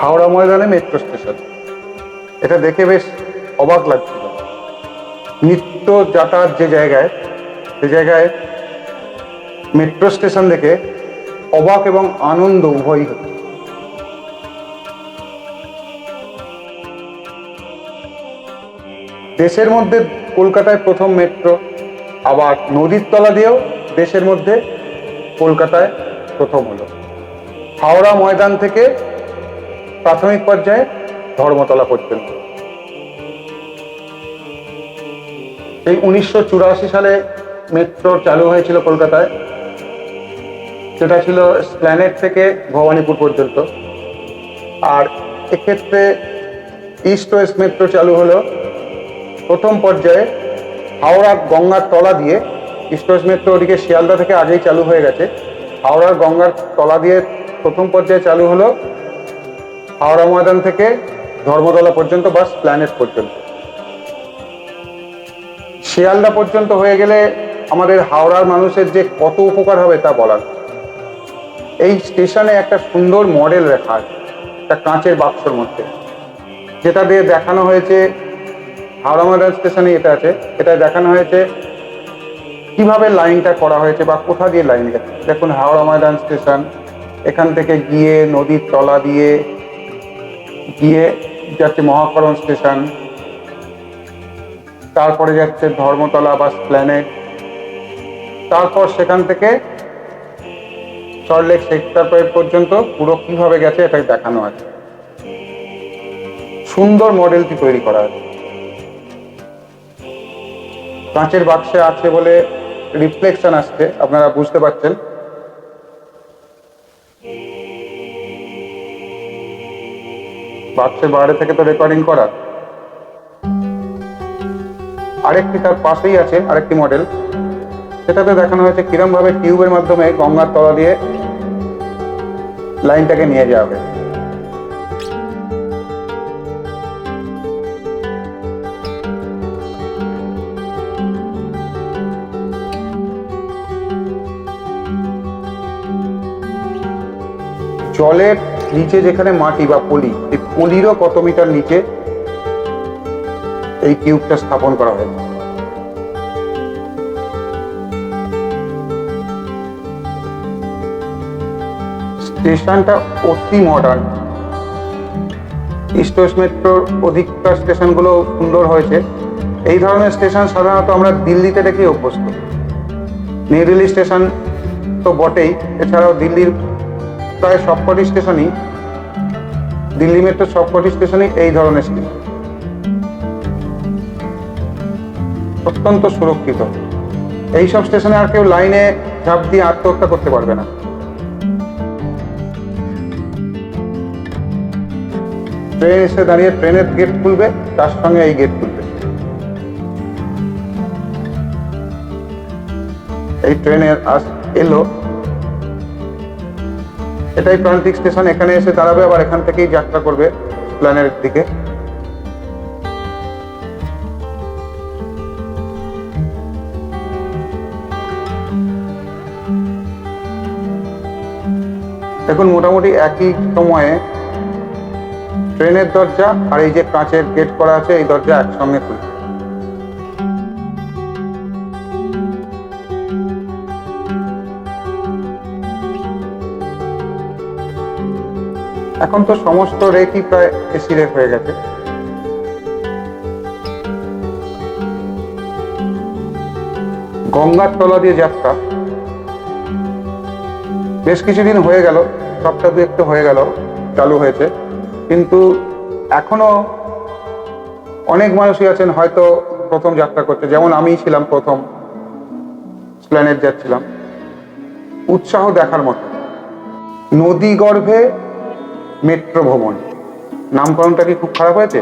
হাওড়া ময়দানে metro station এটা দেখে বেশ অবাক লাগছিল। নিত্য যাতায়াত যে জায়গায়, সে জায়গায় মেট্রো স্টেশন দেখে অবাক এবং আনন্দ উভয়ই হচ্ছে। দেশের মধ্যে কলকাতায় প্রথম মেট্রো আবার নদীর তলা দিয়েও দেশের মধ্যে কলকাতায় প্রথম হলো। হাওড়া ময়দান থেকে প্রাথমিক পর্যায়ে ধর্মতলা পর্যন্ত এই উনিশশো সালে মেট্রো চালু হয়েছিল কলকাতায়। সেটা ছিল স্প্ল্যানেট থেকে ভবানীপুর পর্যন্ত। আর এক্ষেত্রে ইস্ট ওয়েস্ট মেট্রো চালু হলো। প্রথম পর্যায়ে হাওড়া গঙ্গার তলা দিয়ে ইস্ট ওয়েস্ট মেট্রো ওদিকে শিয়ালদা থেকে আগেই চালু হয়ে গেছে। হাওড়ার গঙ্গার তলা দিয়ে প্রথম পর্যায়ে চালু হলো হাওড়া ময়দান থেকে ধর্মতলা পর্যন্ত বা প্ল্যানেট পর্যন্ত। শিয়ালদা পর্যন্ত হয়ে গেলে আমাদের হাওড়ার মানুষের যে কত উপকার হবে তা বলার। এই স্টেশনে একটা সুন্দর মডেল রাখা একটা কাঁচের বাক্সর মধ্যে। যেটা দিয়ে দেখানো হয়েছে, হাওড়া ময়দান স্টেশনে এটা আছে। এটা দেখানো হয়েছে কীভাবে লাইনটা করা হয়েছে বা কোথা দিয়ে লাইন গেছে। দেখুন, হাওড়া ময়দান স্টেশন, এখান থেকে গিয়ে নদীর তলা দিয়ে গিয়ে যাচ্ছে মহাকরণ স্টেশন। তারপরে যাচ্ছে ধর্মতলা বা প্ল্যানেট। তারপর সেখান থেকে সল্টলেক সেক্টর পর্যন্ত পুরো কীভাবে গেছে এটাই দেখানো আছে। সুন্দর মডেলটি তৈরি করা আছে। কাঁচের বাক্সে আছে বলে রিফ্লেকশন আসছে, আপনারা বুঝতে পারছেন। বাক্সের বাইরে থেকে তো রেকর্ডিং করা। আরেকটি তার পাশেই আছে আরেকটি মডেল সেটাতে দেখানো হয়েছে কিরম ভাবে টিউবের মাধ্যমে গঙ্গার তলা দিয়ে লাইনটাকে নিয়ে যাওয়া হবে। জলের নিচে যেখানে মাটি বা পলি, এই পলিরও কত মিটার নিচে এই টিউবটা স্থাপন করা হয়েছে। স্টেশনটা অতি মডার্ন ইস্ট ওয়েস্ট মেট্রোর অধিকতর স্টেশনগুলো সুন্দর হয়েছে। এই ধরনের স্টেশন সাধারণত আমরা দিল্লিতে দেখি অভ্যস্ত। নিউ দিল্লি স্টেশন তো বটেই, এছাড়াও দিল্লির প্রায় সবকটি স্টেশনই, দিল্লি মেট্রোর সবকটি স্টেশনই এই ধরনের স্টেশন। অত্যন্ত সুরক্ষিত। এইসব স্টেশনে আর কেউ লাইনে ঝাঁপ দিয়ে আত্মহত্যা করতে পারবে না। ট্রেন এসে দাঁড়িয়ে ট্রেনের গেট খুলবে, তার সঙ্গে এই গেট খুলবে। এই ট্রেনের আস এলো এটাই প্রান্তিক স্টেশন, এখানে এসে দাঁড়াবে, আবার এখান থেকেই যাত্রা করবে প্ল্যানের দিকে। দেখুন, মোটামুটি একই সময়ে ট্রেনের দরজা আর এই যে কাঁচের গেট করা আছে, এই দরজা একসঙ্গে খুলবে। এখন তো সমস্ত রেকই প্রায় এসি রেক হয়ে গেছে। গঙ্গার তলা দিয়ে যাত্রা। বেশ কিছুদিন হয়ে গেল, সপ্তাহ দু একটু হয়ে গেল, চালু হয়েছে। কিন্তু এখনও অনেক মানুষই আছেন হয়তো প্রথম যাত্রা করতে। যেমন আমি ছিলাম প্রথম, প্ল্যানেট যাচ্ছিলাম। উৎসাহ দেখার মতো। নদী গর্ভে মেট্রো ভ্রমণ নামকরণটা কি খুব খারাপ হয়েছে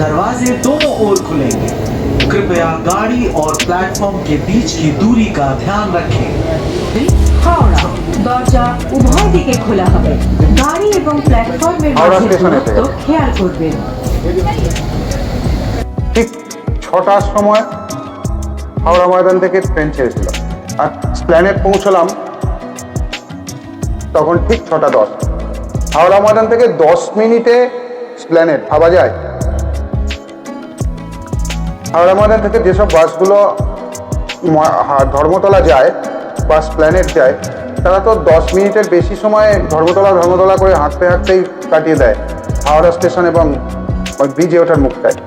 दरवाजे दोनों ओर खुलेंगे कृपया गाड़ी और प्लेटफॉर्म के बीच की दूरी का ध्यान रखें হাওড়া দরজা উভয় দিকে খোলা হবে গাড়ি এবং প্ল্যাটফর্মের হাওড়া মাঝে স্টেশন এসে দূরত্ব খেয়াল করবেন ঠিক ছটার সময় হাওড়া ময়দান থেকে ট্রেন ছেড়েছিল আর প্ল্যানেট পৌঁছলাম তখন ঠিক ছটা দশ। হাওড়া ময়দান থেকে দশ মিনিটে স্প্ল্যানেট ভাবা যায়? হাওড়া ময়দান থেকে যেসব বাসগুলো ধর্মতলা যায় বা স্প্ল্যানেট যায়, তারা তো দশ মিনিটের বেশি সময় ধর্মতলা ধর্মতলা করে হাঁটতে হাঁটতেই কাটিয়ে দেয়। হাওড়া স্টেশন এবং ওই ব্রিজে ওঠার মুখটায়।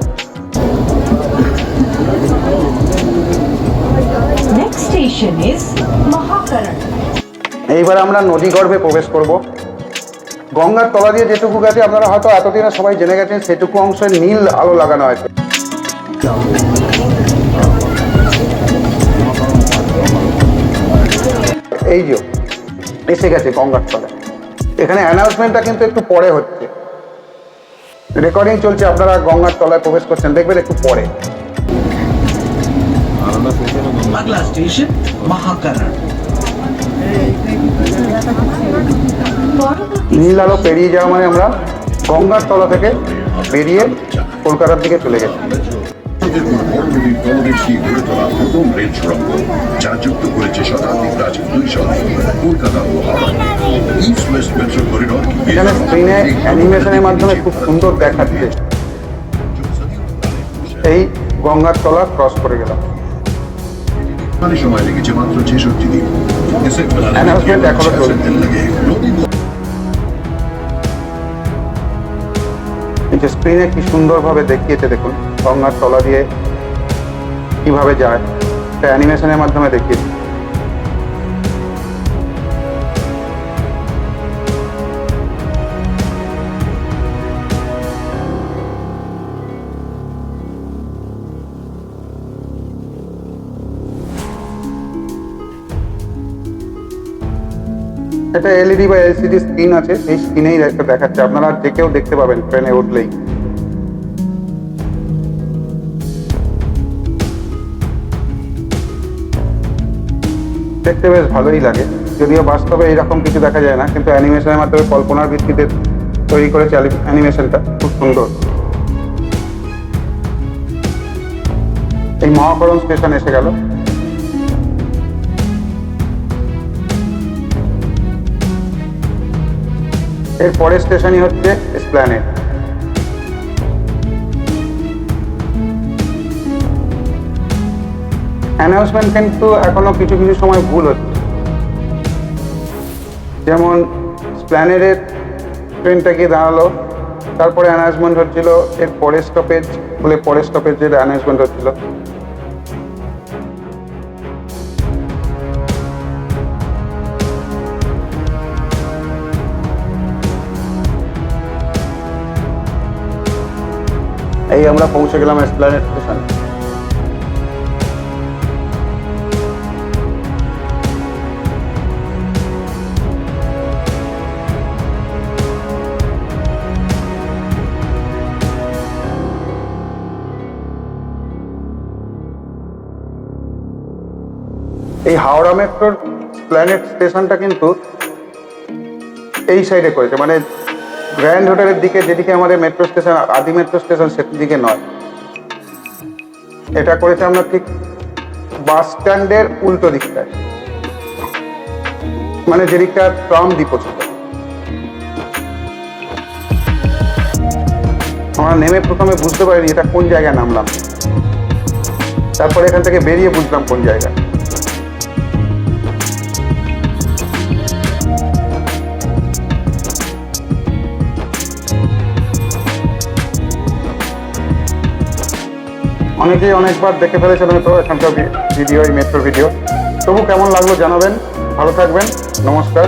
Next station is. এইবার আমরা নদী গর্ভে প্রবেশ করব। গঙ্গার তলা দিয়ে যেটুকু গেছে আপনারা হয়তো এতদিনে সবাই জেনে গেছেন সেটুকু অংশে নীল আলো লাগানো হয়েছে এই যে এসে গেছে গঙ্গার তলা এখানে অ্যানাউন্সমেন্টটা কিন্তু একটু পরে হচ্ছে। রেকর্ডিং চলছে আপনারা গঙ্গার তলায় প্রবেশ করছেন দেখবেন একটু পরে। আগলা স্টেশন মহাকারণ। নীল আলো পেরিয়ে যাওয়া মানে আমরা গঙ্গার তলা থেকে বেরিয়ে কলকাতার দিকে চলে গেছি। এখানে অ্যানিমেশনের মাধ্যমে খুব সুন্দর এই গঙ্গার তলা ক্রস করে গেলাম। মানে সময় লেগেছে মাত্র ছেষট্টি দিন। Announcement এখনও চলছে। নদী এই যে স্ক্রিনে কি সুন্দরভাবে দেখিয়েছে দেখুন গঙ্গার তলা দিয়ে কীভাবে যায় এটা অ্যানিমেশনের মাধ্যমে দেখিয়েছে। এটা এলইডি বা এলসিডি স্ক্রিন আছে এই স্ক্রিনেই দেখাচ্ছে। আপনারা যে কেউ দেখতে পাবেন ট্রেনে উঠলেই। দেখতে বেশ ভালোই লাগে। যদিও বাস্তবে এইরকম কিছু দেখা যায় না, কিন্তু অ্যানিমেশনের মাধ্যমে কল্পনার ভিত্তিতে তৈরি করেছে অ্যানিমেশনটা। খুব সুন্দর। এই মহাকরণ স্টেশন এসে গেল। এর পরের স্টেশনই হচ্ছে স্প্ল্যানেট অ্যানাউন্সমেন্ট কিন্তু এখনও কিছু কিছু সময় ভুল হচ্ছে। যেমন স্প্ল্যানেডের ট্রেনটা গিয়ে দাঁড়াল, তারপরে অ্যানাউন্সমেন্ট হচ্ছিল এর পরের স্টপেজ বলে পরের স্টপেজের অ্যানাউন্সমেন্ট হচ্ছিল। এই আমরা পৌঁছে গেলাম এসপ্ল্যানেড স্টেশন। এই হাওড়া মেট্রোর প্ল্যানেট স্টেশনটা কিন্তু এই সাইডে করেছে মানে গ্র্যান্ড হোটেলের দিকে যেদিকে আমাদের মেট্রো স্টেশন আদি মেট্রো স্টেশন সেদিকে নয়। এটা করেছে আমরা ঠিক বাস স্ট্যান্ডের উল্টো দিকটায়। মানে যেদিকটা ট্রাম ডিপো ছিল আমরা নেমে প্রথমে বুঝতে পারিনি এটা কোন জায়গায় নামলাম। তারপরে এখান থেকে বেরিয়ে বুঝলাম কোন জায়গা অনেকেই অনেকবার দেখে ফেলেছেন হয়তো এখানকার ভিডিও, এই মেট্রো ভিডিও তবু কেমন লাগল জানাবেন। ভালো থাকবেন। নমস্কার।